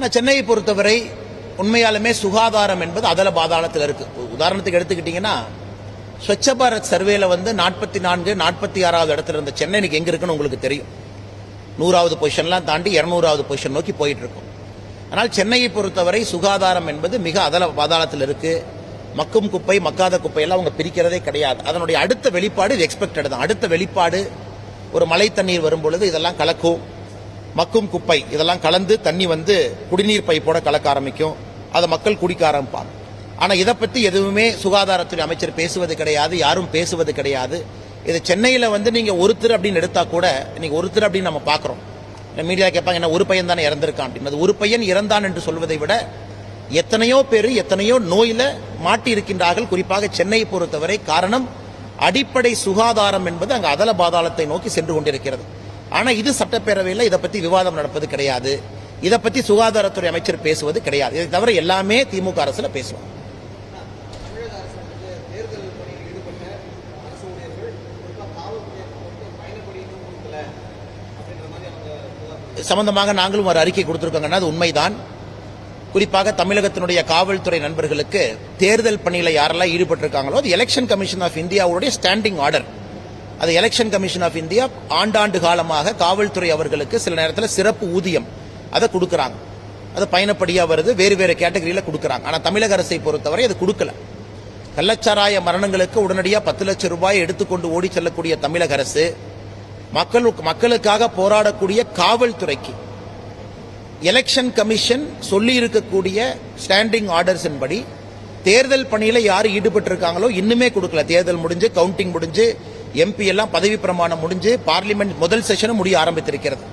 நான் சென்னையை பொறுத்தவரை உண்மையாலுமே சுகாதாரம் என்பது அதல பாதாளத்தில் இருக்கு. உதாரணத்துக்கு எடுத்துக்கிட்டீங்கன்னா ஸ்வச்ச பாரத் சர்வேல வந்து நாற்பத்தி நான்கு நாற்பத்தி ஆறாவது இடத்துல இருந்த சென்னை இன்னைக்கு எங்க இருக்குன்னு உங்களுக்கு தெரியும். நூறாவது பொசிஷன்லாம் தாண்டி இருநூறாவது பொசிஷன் நோக்கி போயிட்டு இருக்கும் ஆனால் சென்னையை பொறுத்தவரை சுகாதாரம் என்பது மிக அதல பாதாளத்தில் இருக்கு. மக்கும் குப்பை மக்காத குப்பையெல்லாம் அவங்க பிரிக்கிறதே கிடையாது. அதனுடைய அடுத்த வெளிப்பாடு இது எக்ஸ்பெக்டட் தான். அடுத்த வெளிப்பாடு ஒரு மழை தண்ணீர் வரும் பொழுது இதெல்லாம் கலக்கும். மக்கும் குப்பை இதெல்லாம் கலந்து தண்ணி வந்து குடிநீர் பைப்போட கலக்க ஆரம்பிக்கும். அதை மக்கள் குடிக்க ஆரம்பிப்பாங்க. ஆனால் இதை பற்றி எதுவுமே சுகாதாரத்துறை அமைச்சர் பேசுவது கிடையாது யாரும் பேசுவது கிடையாது. இது சென்னையில் வந்து நீங்கள் ஒருத்தர் அப்படின்னு எடுத்தா கூட நீங்கள் ஒருத்தர் அப்படின்னு நம்ம பார்க்குறோம் மீடியா கேட்பாங்க என்ன ஒரு பையன் தானே இறந்திருக்கான் அப்படின்னு. ஒரு பையன் இறந்தான் என்று சொல்வதை விட எத்தனையோ பேர் எத்தனையோ நோயில் மாட்டி இருக்கின்றார்கள் குறிப்பாக சென்னையை பொறுத்தவரை காரணம் அடிப்படை சுகாதாரம் என்பது அங்கே அதல பாதாளத்தை நோக்கி சென்று கொண்டிருக்கிறது. ஆனா இது சட்டப்பேரவையில் இதை பத்தி விவாதம் நடப்பது கிடையாது. இதை பத்தி சுகாதாரத்துறை அமைச்சர் பேசுவது கிடையாது. இதை தவிர எல்லாமே திமுக அரசுல பேசுவாங்க. சம்பந்தமாக நாங்களும் ஒரு அறிக்கை கொடுத்திருக்கோங்கன்னா அது உண்மைதான். குறிப்பாக தமிழகத்தினுடைய காவல்துறை நண்பர்களுக்கு தேர்தல் பணியில யாரெல்லாம் ஈடுபட்டிருக்காங்களோ அது எலெக்ஷன் கமிஷன் ஆஃப் இந்தியாவுடைய ஸ்டாண்டிங் ஆர்டர் அது எலெக்ஷன் கமிஷன் ஆஃப் இந்தியா ஆண்டாண்டு காலமாக காவல்துறை அவர்களுக்கு சில நேரத்தில் சிறப்பு ஊதியம் அதை கொடுக்குறாங்க. அது பயணப்படியாக வருது வேறு வேறு கேட்டகரியில் கொடுக்குறாங்க. ஆனால் தமிழக அரசை பொறுத்தவரை அது கொடுக்கல. கள்ளச்சாராய மரணங்களுக்கு உடனடியாக பத்து லட்சம் ரூபாய் எடுத்துக்கொண்டு ஓடி செல்லக்கூடிய தமிழக அரசு மக்களுக்கு மக்களுக்காக போராடக்கூடிய காவல்துறைக்கு எலெக்ஷன் கமிஷன் சொல்லி இருக்கக்கூடிய ஸ்டாண்டிங் ஆர்டர்ஸின் படி தேர்தல் பணியில் யார் ஈடுபட்டிருக்காங்களோ இன்னுமே கொடுக்கல. தேர்தல் முடிஞ்சு கவுண்டிங் முடிஞ்சு எம்பி எல்லாம் பதவி பிரமாணம் முடிஞ்சு பார்லிமெண்ட் முதல் செஷனும் முடிய ஆரம்பித்திருக்கிறது.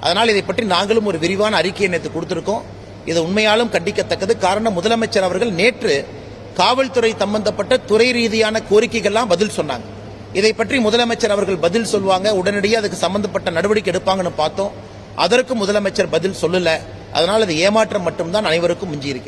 அதனால் இதை பற்றி நாங்களும் ஒரு விரிவான அறிக்கையை நேற்று கொடுத்திருக்கோம். இது உண்மையாலும் கண்டிக்கத்தக்கது. காரணம் முதலமைச்சர் அவர்கள் நேற்று காவல்துறை சம்பந்தப்பட்ட துறை ரீதியான கோரிக்கைகள்லாம் பதில் சொன்னாங்க. இதை பற்றி முதலமைச்சர் அவர்கள் பதில் சொல்லுவாங்க. உடனடியாக அதுக்கு சம்பந்தப்பட்ட நடவடிக்கை எடுப்பாங்கன்னு பார்த்தோம். அதற்கு முதலமைச்சர் பதில் சொல்லல. அதனால் அது ஏமாற்றம் மட்டும்தான் அனைவருக்கும் மிஞ்சி இருக்கிறது